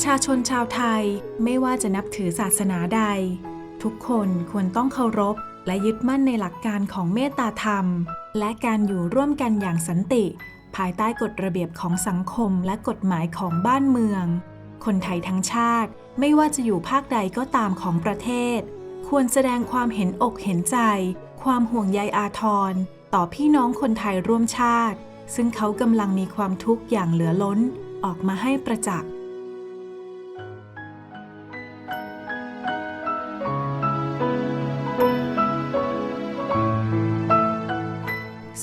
ประชาชนชาวไทยไม่ว่าจะนับถือศาสนาใด ทุกคนควรต้องเคารพ และยึดมั่นในหลักการของเมตตาธรรม และการอยู่ร่วมกันอย่างสันติ ภายใต้กฎระเบียบของสังคมและกฎหมายของบ้านเมือง คนไทยทั้งชาติไม่ว่าจะอยู่ภาคใดก็ตามของประเทศ ควรแสดงความเห็นอกเห็นใจ ความห่วงใยอาทร ต่อพี่น้องคนไทยร่วมชาติ ซึ่งเขากำลังมีความทุกข์อย่างเหลือล้น ออกมาให้ประจักษ์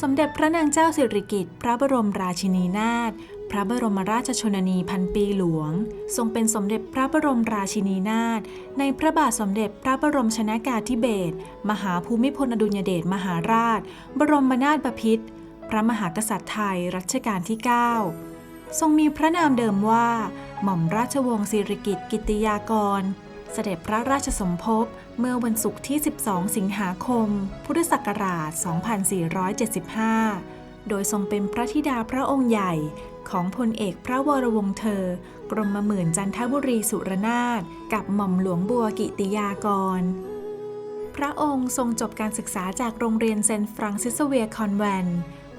สมเด็จพระนางเจ้าสิริกิติ์พระบรมราชินีนาถพระบรมราชชนนีพันปีหลวง ทรงเป็นสมเด็จพระบรมราชินีนาถในพระบาทสมเด็จพระบรมชนากาธิเบศรมหาภูมิพลอดุลยเดชมหาราช บรมนาถบพิตรพระมหากษัตริย์ไทยรัชกาลที่ 9 ทรงมีพระนามเดิมว่า หม่อมราชวงศ์สิริกิติ์กิติยากร เสด็จพระราชสมภพเมื่อวันศุกร์ที่ 12 สิงหาคม พุทธศักราช 2475 โดยทรงเป็นพระธิดาพระองค์ใหญ่ของพลเอกพระวรวงศ์เธอ กรมหมื่นจันทบุรีสุรนาถกับหม่อมหลวงบัวกิติยากร พระองค์ทรงจบการศึกษาจากโรงเรียนเซนฟรังซิสเวียคอนแวน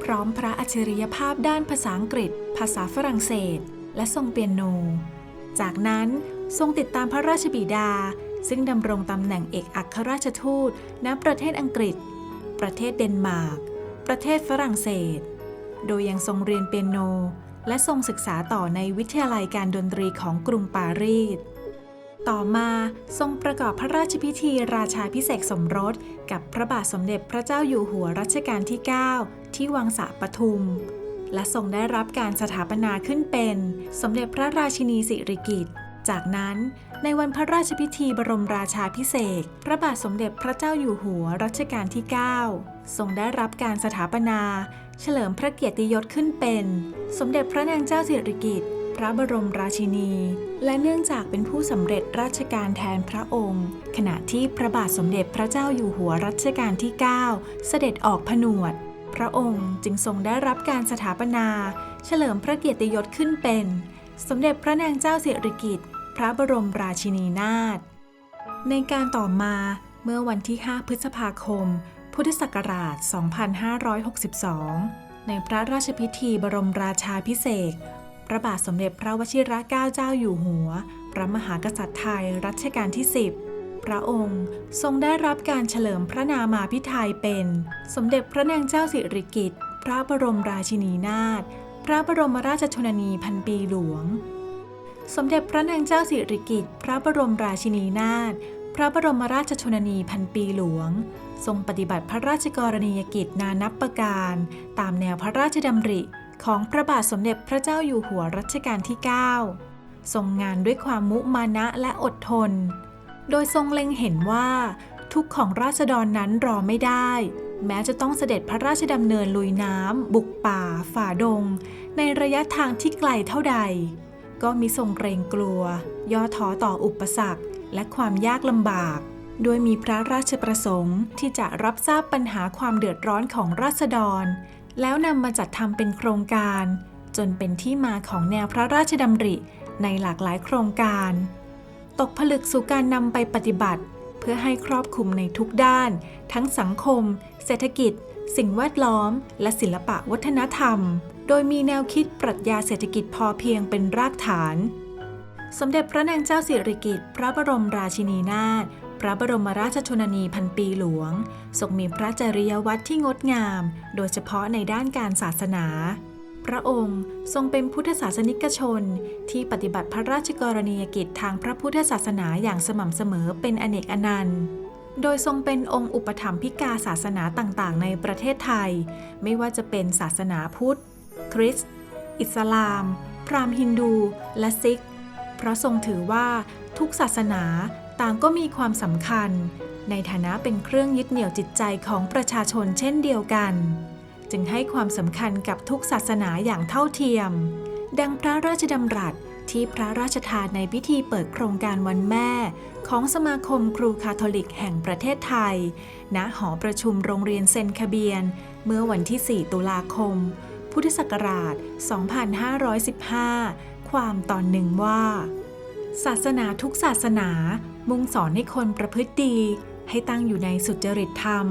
พร้อมพระอัจฉริยภาพด้านภาษาอังกฤษ ภาษาฝรั่งเศส และทรงเปียโน จากนั้น ทรงติดตามพระราชบิดา ซึ่งดำรงตำแหน่งเอกอัครราชทูตณประเทศอังกฤษ ประเทศเดนมาร์ก ประเทศฝรั่งเศส โดยยังทรงเรียนเปียโน และทรงศึกษาต่อในวิทยาลัยการดนตรีของกรุงปารีส ต่อมาทรงประกอบพระราชพิธีราชาพิเศษสมรส กับพระบาทสมเด็จพระเจ้าอยู่หัวรัชกาลที่ 9 ที่วังสะปทุมและทรงได้รับการสถาปนาขึ้นเป็น สมเด็จพระราชินีสิริกิติ์ จากนั้นในวันพระราชพิธีบรมราชาพิเศษ พระบาทสมเด็จพระเจ้าอยู่หัวรัชกาลที่ 9 ทรงได้รับการสถาปนา เฉลิมพระเกียรติยศขึ้นเป็น สมเด็จพระนางเจ้าสิริกิติ์พระบรมราชินี และเนื่องจากเป็นผู้สำเร็จราชการแทนพระองค์ ขณะที่พระบาทสมเด็จพระเจ้าอยู่หัวรัชกาลที่ 9 เสด็จออกผนวด พระองค์จึงทรงได้รับการสถาปนา เฉลิมพระเกียรติยศขึ้นเป็น สมเด็จพระนางเจ้าสิริกิติ์ พระบรมราชินีนาถ ในการต่อมาเมื่อวันที่ 5 พฤษภาคม พุทธศักราช 2562 ในพระราชพิธีบรมราชาพิเศษ พระบาทสมเด็จพระวชิรเกล้าเจ้าอยู่หัว พระมหากษัตริย์ไทยรัชกาลที่ 10 พระองค์ทรงได้รับการเฉลิมพระนามาพิไทยเป็น สมเด็จพระนางเจ้าสิริกิติ์ พระบรมราชินีนาถ พระบรมราชชนนีพันปีหลวง สมเด็จพระนางเจ้าสิริกิติ์พระบรมราชินีนาถพระบรมราชชนนีพันปีหลวง ทรงปฏิบัติพระราชกรณียกิจนานับประการ ตามแนวพระราชดำริของพระบาทสมเด็จพระเจ้าอยู่หัวรัชกาลที่ 9 ทรงงานด้วยความมุมานะและอดทน โดยทรงเล็งเห็นว่า ทุกข์ของราษฎรนั้นรอไม่ได้ แม้จะต้องเสด็จพระราชดำเนินลุยน้ำบุกป่า ฝ่าดง ในระยะทางที่ไกลเท่าใด ก็มิทรงเกรงกลัว ย่อท้อต่ออุปสรรค และความยากลำบาก โดยมีพระราชประสงค์ที่จะรับทราบปัญหาความเดือดร้อนของราษฎร แล้วนำมาจัดทำเป็นโครงการ จนเป็นที่มาของแนวพระราชดำริในหลากหลายโครงการ ตกผลึกสู่การนำไปปฏิบัติ เพื่อให้ครอบคลุมในทุกด้าน ทั้งสังคม เศรษฐกิจ สิ่งแวดล้อม และศิลปะวัฒนธรรม โดยมีแนวคิดปรัชญาเศรษฐกิจพอเพียงเป็นรากฐาน สมเด็จพระนางเจ้าสิริกิติ์พระบรมราชินีนาถพระบรมราชชนนีพันปีหลวงทรงมีพระจริยวัตรที่งดงาม โดยเฉพาะในด้านการศาสนา พระองค์ทรงเป็นพุทธศาสนิกชน ที่ปฏิบัติพระราชกรณียกิจทางพระพุทธศาสนาอย่างสม่ำเสมอเป็นอเนกอนันต์ โดยทรงเป็นองค์อุปถัมภิกาศาสนาต่างๆ ในประเทศไทย ไม่ว่าจะเป็นศาสนาพุทธ คริสต์อิสลาม พราหมณ์ฮินดู และซิก เพราะทรงถือว่าทุกศาสนาต่างก็มีความสำคัญ ในฐานะเป็นเครื่องยึดเหนี่ยวจิตใจของประชาชนเช่นเดียวกัน จึงให้ความสำคัญกับทุกศาสนาอย่างเท่าเทียม ดังพระราชดำรัสที่พระราชทานในพิธีเปิดโครงการวันแม่ ของสมาคมครูคาทอลิกแห่งประเทศไทย ณ หอประชุมโรงเรียนเซนคาเบียน เมื่อวันที่ 4 ตุลาคม พุทธศักราช 2515 ความตอนหนึ่งว่า ศาสนาทุกศาสนามุ่งสอนให้คนประพฤติดี ให้ตั้งอยู่ในสุจริตธรรม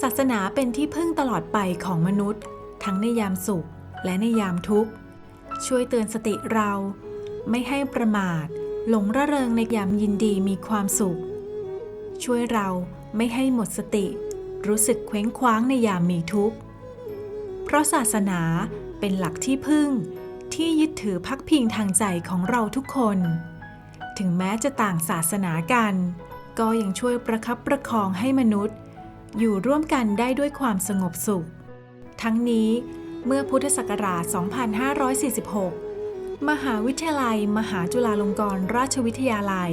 ศาสนาเป็นที่พึ่งตลอดไปของมนุษย์ ทั้งในยามสุขและในยามทุกข์ ช่วยเตือนสติเรา ไม่ให้ประมาท หลงระเริงในยามยินดีมีความสุข ช่วยเราไม่ให้หมดสติ รู้สึกเคว้งคว้างในยามมีทุกข์ เพราะศาสนาเป็นหลักที่พึ่ง ที่ยึดถือพักพิงทางใจของเราทุกคน ถึงแม้จะต่างศาสนากัน ก็ยังช่วยประคับประคองให้มนุษย์ อยู่ร่วมกันได้ด้วยความสงบสุข ทั้งนี้เมื่อพุทธศักราช 2546 มหาวิทยาลัย มหาจุฬาลงกรณราชวิทยาลัย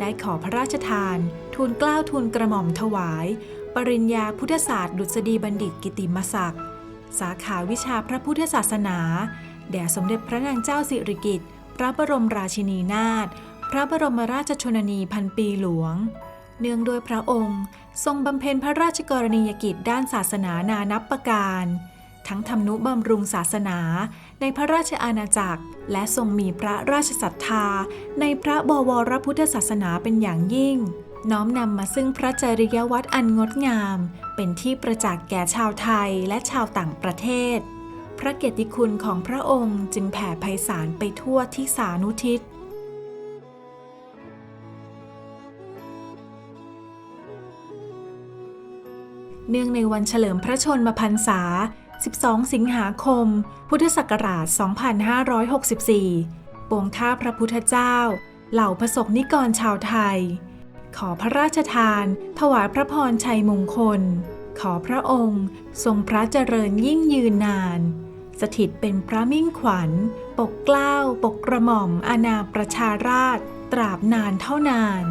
ได้ขอพระราชทาน ทูลเกล้าทูลกระหม่อมถวาย ปริญญาพุทธศาสตร์ดุษฎีบัณฑิตกิติมศักดิ์ สาขาวิชาพระพุทธศาสนา แด่สมเด็จพระนางเจ้าสิริกิติ์พระบรมราชินีนาถพระบรมราชชนนีพันปีหลวง เนื่องโดวยพระองค์ ทรงบำเพ็ญพระราชกรณียกิจด้านศาสนานานับประการ ทั้งทำนุบำรุงศาสนาในพระราชอาณาจักร และทรงมีพระราชศรัทธา ในพระบวรพุทธศาสนาเป็นอย่างยิ่ง น้อมนำมาซึ่งพระจริยวัตรอันงดงาม เป็นที่ประจักษ์แก่ชาวไทยและชาวต่างประเทศ พระเกียรติคุณของพระองค์จึงแผ่ไพศาลไปทั่วทิศานุทิศเนื่องในวันเฉลิมพระชนมพรรษา 12 สิงหาคม พุทธศักราช 2564 ปวงท่าพระพุทธเจ้า เหล่าประสบนิกรชาวไทย ขอพระราชทาน ถวายพระพรชัยมงคล ขอพระองค์ ทรงพระเจริญยิ่งยืนนาน สถิตเป็นพระมิ่งขวัญ ปกเกล้า ปกกระหม่อมอาณาประชาราช ตราบนานเท่านาน